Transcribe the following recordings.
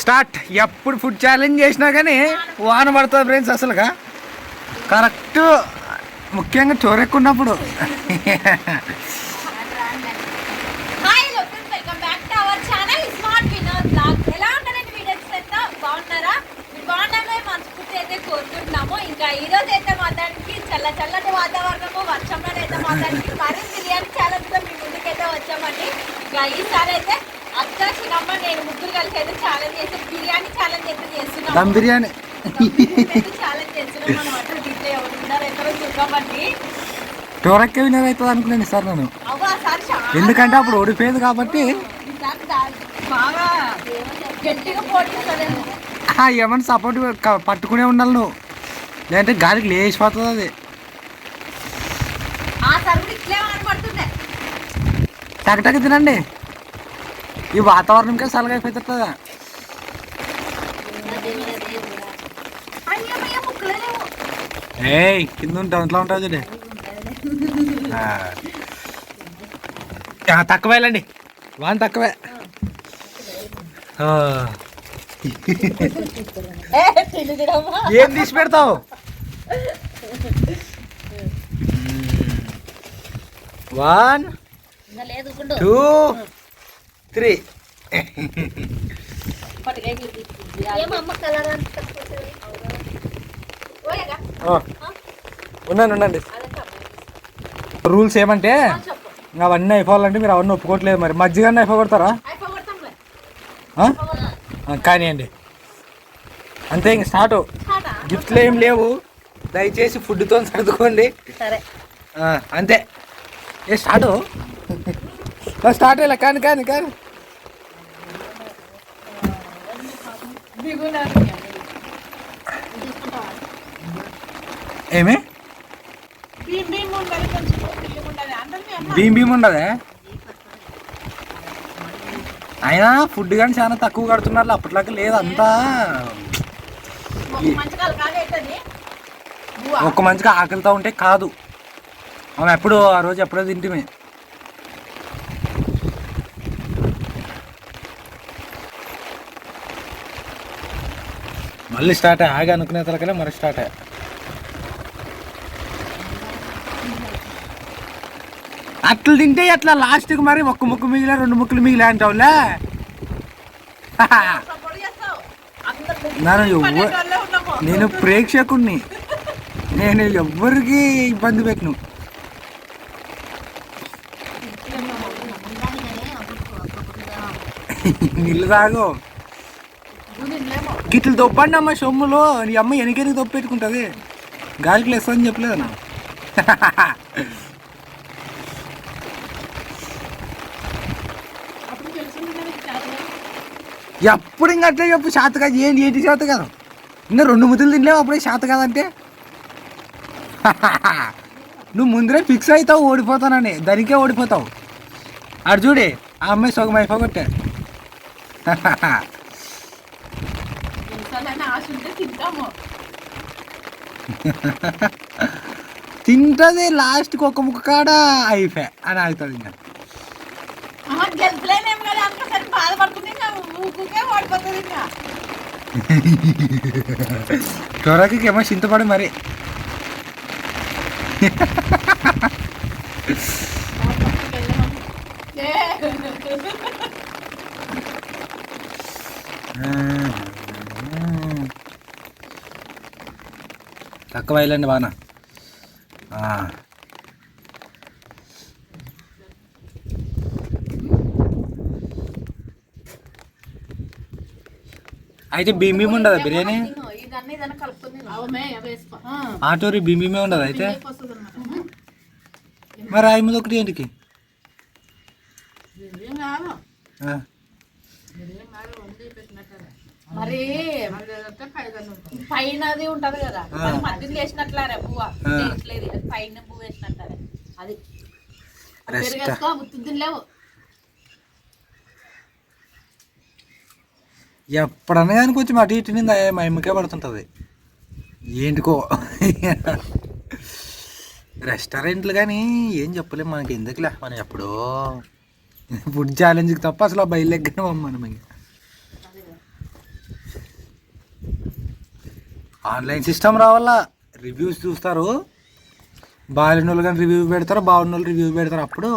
Start ఎప్పుడు food challenge చేసినా కానీ వాన పడుతుంది ఫ్రెండ్స్ అసలుగా. కరెక్ట్ ముఖ్యంగా చోరెక్కున్నప్పుడు. బ్యాక్ స్మార్ట్ ఎలా అయితే కోరుకుంటున్నాము. ఇంకా ఈ రోజు అయితే మాత్రానికి చల్ల చల్లటి వాతావరణము వర్షంలో అయితే మాత్రానికి మరీ బిర్యానీ ఛాలెంజ్తో మీ ముందుకైతే వచ్చామండి. ఇంకా ఈసారి అయితే అక్క చిన్నమ్మ నేను ముగ్గురు కలిసి అయితే ఛాలెంజ్ చేసి బిర్యానీ ఛాలెంజ్ అయితే చేస్తున్నాము దమ్ బిర్యానీ. ఛాలెంజ్ చేస్తున్నాం. ఎక్కడో వినర్ అవుతుంది అనుకున్నాను సార్ నేను. ఎందుకంటే అప్పుడు ఓడిపోయేది కాబట్టి. ఏమన్నా సపోర్ట్ పట్టుకునే ఉండాలి నువ్వు. లేదంటే గాలికి లేచిపోతుంది అది. కనబడుతున్నాయి టకటక తినండి. ఈ వాతావరణంకే లేవు ఏయ్ కింద ఉంటుంది అంట్లో ఉంటుంది చూడు. తక్కువ వెళ్ళండి. వాన్ తక్కువే. ఏ? ఏం తీసి పెడతావు? వన్. టూ త్రీ ఉన్నాను ఉండండి. రూల్స్ ఏమంటే అవన్నీ అయిపోవాలంటే మీరు అవన్నీ ఒప్పుకోవట్లేదు మరి. మజ్జిగన్న అయిపోగొడతారా? కానివ్వండి అంతే ఇంక స్టార్ట్? గిఫ్ట్లు ఏం లేవు. దయచేసి ఫుడ్తో సర్దుకోండి. సరే. ఆ, అంతే. ఏ స్టార్ట్. స్టార్ట్ అయ్యా కానీ కానీ కానీ ఏమి? భీమ్ భీమ్ ఉండదే? అయినా ఫుడ్ కానీ చాలా తక్కువ కడుతున్నారు అప్పట్లాగా లేదు అంతా. ఒక్క మంచిగా ఆకలితో ఉంటే కాదు. మనం ఎప్పుడు ఆ రోజు ఎప్పుడో తింటిమే. మళ్ళీ స్టార్ట్ ఆగి అనుకునే తలకలే మరి స్టార్ట్ అట్లా తింటే అట్లా లాస్ట్కి మరి ఒక్క ముక్కు మిగిలా రెండు ముక్కులు మిగిలా అంటావులే? ఎవ్వ- నేను ప్రేక్షకుణ్ణి. నేను ఎవ్వరికి ఇబ్బంది పెట్టను. నీళ్ళు తాగో. గిట్లు తొప్పండి అమ్మ సొమ్ములో నీ అమ్మ వెనకెనక తొప్పెట్టుకుంటుంది? గాలికి లెస్ అని చెప్పలేదు నా? ఎప్పుడు ఇంకా అట్లే చెప్పు శాత కాదు. ఏంటి ఏంటి శాత కాదు? ఇంకా రెండు ముద్దలు తినలేవు అప్పుడే శాత కాదంటే? నువ్వు ముందరే ఫిక్స్ అవుతావు ఓడిపోతానని. దానికే ఓడిపోతావు. అటు చూడే ఆ అమ్మాయి సగం అయిపోగొట్టే తెలుసాలని ఆశ ఉంటే తింటాము. తింటది లాస్ట్కి ఒక ముక్క కాడ అయిపోయా. అని ఆగుతుంది ఇంకా గెలుపులేనేం కదా అనుకోసారి బాధపడుతుంది ఊకుకే ఓడిపోతుంది ఇంకా త్వరకి ఏమో చింతపడి మరి. ఏ. తక్కువ వెళ్ళండి బాన అయితే భీమ్ భీమ్ ఉండదా బిర్యానీ? ఆటోరి భీమ్ భీమే ఉండదు అయితే. మరి ఐదు మీద ఒకటి ఏంటికి మరి పైనది ఉంటది కదా. అది మధ్యలో వేసినట్లారే పువ్వ. వేసలేదు అది పైన పువ్వు వేసినట్లారే అది. పెరిగేసుకో గుర్తు లేవు ఎప్పుడన్నా కానీ కొంచెం అటు ఇటు నింద మా ఎమ్మకే పడుతుంటుంది. ఏంటికో. రెస్టారెంట్లు కానీ ఏం చెప్పలేము మనకి. ఎందుకులే? మనం ఎప్పుడో. ఫుడ్ ఛాలెంజ్కి తప్ప అసలు బయలుదేరిన మనం ఇంకా. ఆన్లైన్ సిస్టమ్ రావాలా? రివ్యూస్ చూస్తారు. బాగాలేని వాళ్ళు కానీ రివ్యూ పెడతారు? బాగున్న వాళ్ళు రివ్యూ పెడతారు అప్పుడు?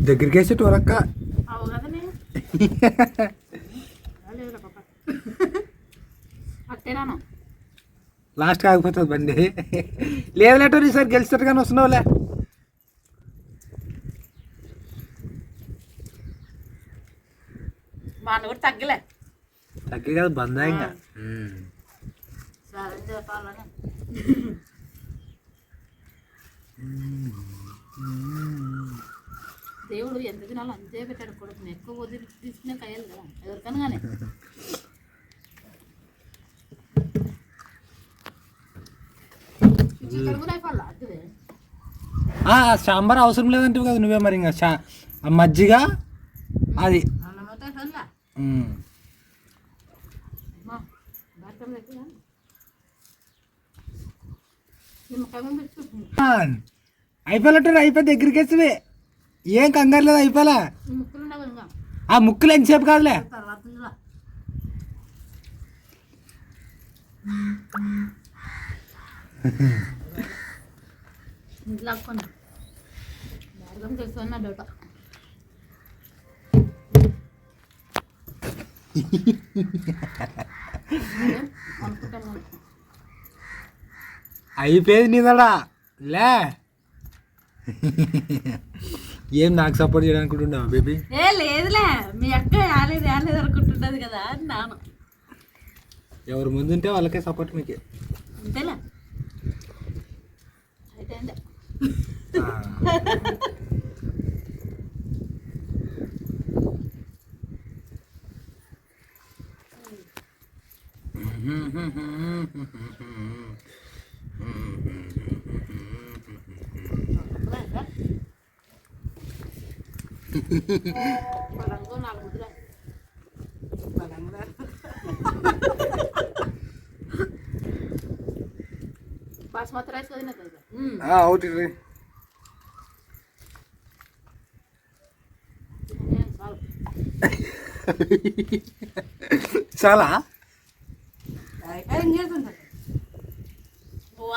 దగ్గరికి వేసి అట్టేనాను లాస్ట్ కాకపోతుంది బండి. లేదు లేటో ఈసారి గెలిచారు కానీ వస్తున్నావులే మా అన్న కూడా తగ్గలే. తగ్గి కదా బందా ఇంకా దేవుడు ఎంత తినాలో అంతే పెట్టాడు కొడుకుని. ఎక్కువ వదిలి తీసుకునే కయ్యాలి కదా. ఎవరికైనా కానీ చికెన్ కూడా అయిపోవాలి అదే సాంబార్ అవసరం లేదంటే కదా నువ్వే మరి ఇంకా ఆ మజ్జిగ అది. అయిపోయినట్టు అయిపోయి దగ్గరికి వేసివే. ఏం కంగారు లేదు అయిపోలే ఆ ముక్కులు ఎంతసేపు కాదులే. Mm-hmm. ఇంట్లో కొన్ని మార్గం డౌట్. అయిపోయేది నీదడా? లే. ఏం నాకు సపోర్ట్ చేయడానికి అనుకుంటున్నావు బేబీ? ఏ లేదులే. మీ అక్క రాలేదు రాలేదు అనుకుంటున్నది కదా అని నాను ఎవరు ముందుంటే వాళ్ళకే సపోర్ట్ మీకు. అంతేలే. అయితే అంతే. పలంగో నాలుగు ముద్దులే. బాస్మతి రైస్ వదిన కదా ఒకటి చాలు? చాలా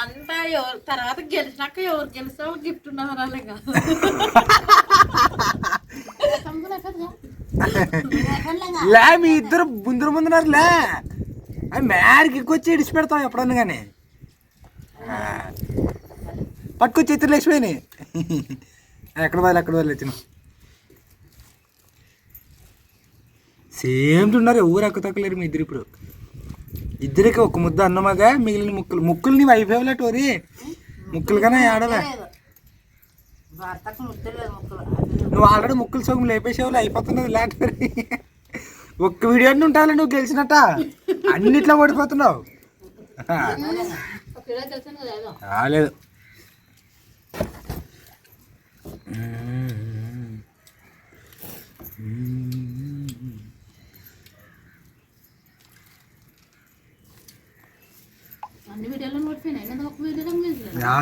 అంతా ఎవరు తర్వాత గెలిచినాక ఎవరు గెలిస్తావో గిఫ్ట్ ఉన్నది అలాగా లే మీ ఇద్దరు ముందర ముందున్నారు లే మేరకి వచ్చి ఇడిచి పెడతాం ఎప్పుడన్నా కానీ పట్టుకొచ్చి ఎత్తులు లేచిపోయినాయి. ఎక్కడ వాళ్ళు ఎక్కడ వాళ్ళు వచ్చిన సేమ్ ఉన్నారు ఎవరు ఎక్కువ తక్కువలేరు మీ ఇద్దరు ఇప్పుడు. ఇద్దరికి ఒక ముద్ద అన్నం అదే మిగిలిన ముక్కలు. ముక్కలు నీవు అయిపోయలేటు వరి ముక్కలు కానీ ఆడవే నువ్వు ఆల్రెడీ ముక్కులు సోగం లేపేసేవాళ్ళు అయిపోతున్నది లేకపోతే ఒక్క వీడియో ఉంటావు నువ్వు గెలిచినట్ట? అన్నిట్లో ఓడిపోతున్నావు. ఒక కిలో తెలిసాను కదా ఏదో రాలేదు అన్ని వీడియోలో ఓడిపోయినాయి నేను ఒక వీడియోలో గెలిచలేదు నా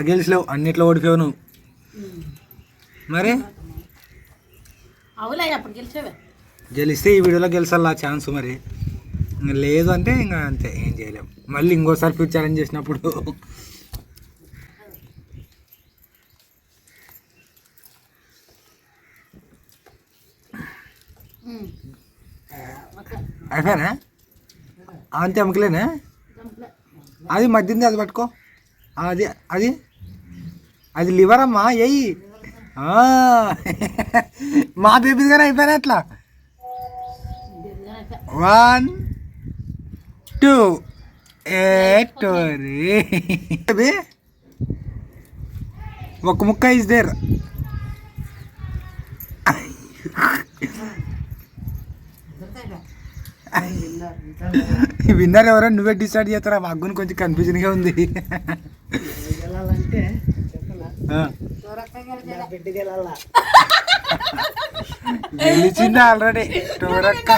గెలిచలేవు అన్నిట్లో ఓడిపోయావు నువ్వు. మరి? గెలిస్తే ఈ వీడియోలో గెలిచాలి ఆ ఛాన్స్ మరి? లేదు అంటే ఇంకా అంతే ఏం చేయలేము మళ్ళీ ఇంకోసారి ఫిట్ ఛాలెంజ్ చేసినప్పుడు అయిపోయానా అంతే అమ్మకలేనా అది మధ్యంది అది పట్టుకో. అది అది. అది లివర్ అమ్మా ఎయ్యి మా బేబీస్ గారు అయిపోయినా అట్లా. వన్ టూ ఎయిట్ బేబీ ఒక ముక్క ఇస్ దేర్ విన్నర్ ఎవరో నువ్వే డిసైడ్ చేస్తారా? మాకు కూడా కొంచెం కన్ఫ్యూజన్గా ఉంది. గెలిచింది ఆల్రెడీ టోరక్క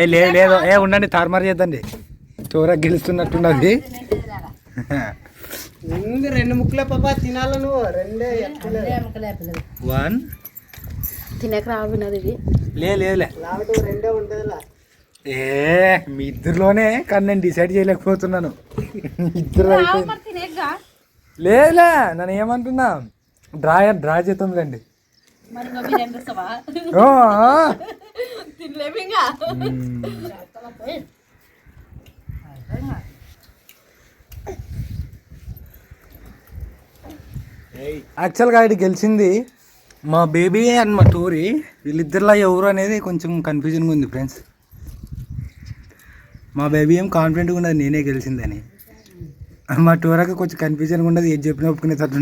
ఏ లేదు లేదు ఏ ఉండండి తారుమారు చేద్దండి. చోర గెలుస్తున్నట్టున్నది. ముందు రెండు ముక్కలే పాప తినాల నువ్వు రెండే వన్ తినక రావినది ఇది. లే లేదులే ఏ మీ ఇద్దరులోనే కానీ నేను డిసైడ్ చేయలేకపోతున్నాను. ఇద్దరు లేదులే నన్ను ఏమంటున్నా? డ్రా డ్రా మ్మ్. యాక్చువల్గా ఇది గెలిచింది మా బేబీ అండ్ మా టోరీ వీళ్ళిద్దరిలో ఎవరు అనేది కొంచెం కన్ఫ్యూజన్గా ఉంది ఫ్రెండ్స్ మా బేబీ ఏం కాన్ఫిడెంట్గా ఉన్నది నేనే గెలిచిందని. మా టోరాకి కొంచెం కన్ఫ్యూజన్గా ఉండదు ఏది చెప్పినా ఒప్పుకునేటట్టు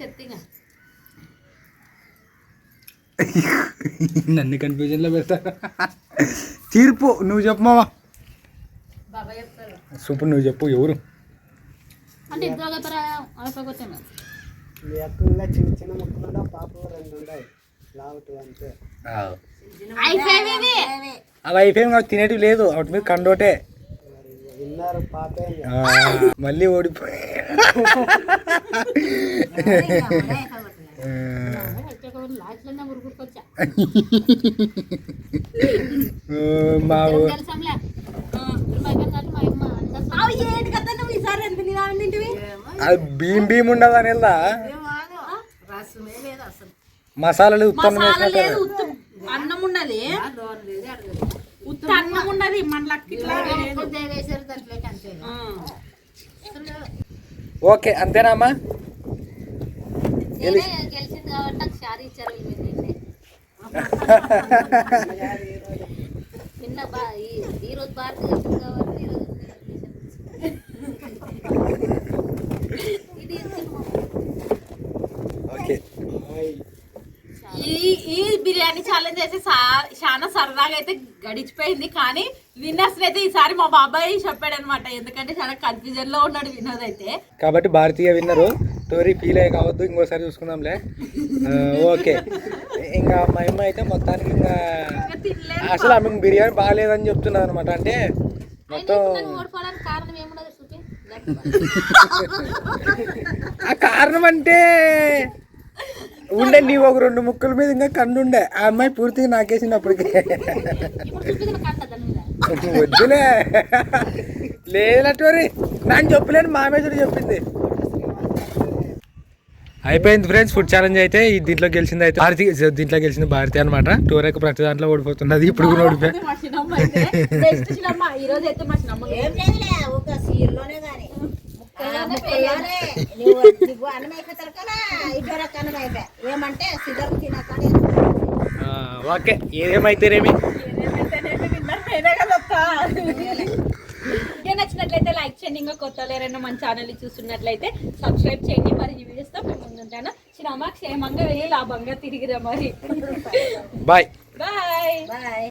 శక్తిగా నన్ను కన్ఫ్యూజన్లో పెడతా తీర్పు నువ్వు చెప్పు మావా బాబాయ్ చెప్తారు సూపర్ నువ్వు చెప్పు ఎవరు? అంటే ఇద్దరు చిన్న చిన్న ముక్కలు ఉండవు పాప రెండు ఉన్నాయి లావటు అంతే. అవి అయిపోయి నాకు తినేటివి లేదు. వాటి మీద కండోటే. విన్నారు పాపే మళ్ళీ ఓడిపోయి. మా అది భీమ్ భీమ్ ఉండదు అని వెళ్దా రసమే లేదు అసలు మసాలాలు అన్నం ఉన్నది. ఉత్త అన్నం ఉన్నది మన. ఓకే అంతేనా అమ్మా? నిన్నే. ఈ- ఈ రోజు భారత గెలిచింది కాబట్టి ఈ రోజు ఇది ఇచ్చింది మా ఓకే ఈ ఈ బిర్యానీ ఛాలెంజ్ అయితే చాలా సరదాగా అయితే గడిచిపోయింది. కానీ విన్నర్స్ అయితే ఈసారి మా బాబాయ్ చెప్పాడు అనమాట ఎందుకంటే చాలా కన్ఫ్యూజన్లో ఉన్నాడు వినోద్ అయితే. కాబట్టి భారతీయ విన్నరు టోరీ ఫీల్ అయ్యి కావద్దు. ఇంకోసారి చూసుకుందాంలే. ఆ, ఓకే. ఇంకా మా అమ్మ అయితే మొత్తానికి ఇంకా అసలు ఆమెకు బిర్యానీ బాగాలేదని చెప్తున్నది అనమాట అంటే మొత్తం కారణం అంటే ఉండే నీ ఒక రెండు ముక్కల మీద ఇంకా కన్ను ఉండే ఆ అమ్మాయి పూర్తిగా నాకేసినప్పటికి. వద్దులే. లేనటువంటి నాకు చెప్పలేను మామేజుడు చెప్పింది. అయిపోయింది ఫ్రెండ్స్ ఫుడ్ ఛాలెంజ్ అయితే. ఈ దీంట్లో గెలిచింది అయితే భారతి దీంట్లో గెలిచింది భారతి అనమాట టూర్ యొక్క ప్రతి దాంట్లో ఓడిపోతున్నది ఇప్పుడు కూడా ఓడిపోయి. నువ్వు నువ్వు అన్నం అయిపోతారు కదా ఇద్దరు అన్నం అయిపోయా. ఏమంటే సిద్ధం తినకని ఆ, ఓకే. ఏదేమైతేనేమి. వీడియో నచ్చినట్లయితే లైక్ చేయండి. ఇంకా కొత్త ఎవరైనా మన ఛానల్ చూస్తున్నట్లయితే సబ్స్క్రైబ్ చేయండి. మరి ఈ వీడియోస్తో మేము ముందుంటాను? చిన్నమ్మ క్షేమంగా వెళ్ళి లాభంగా తిరిగిరా మరి. బాయ్. బాయ్. బాయ్.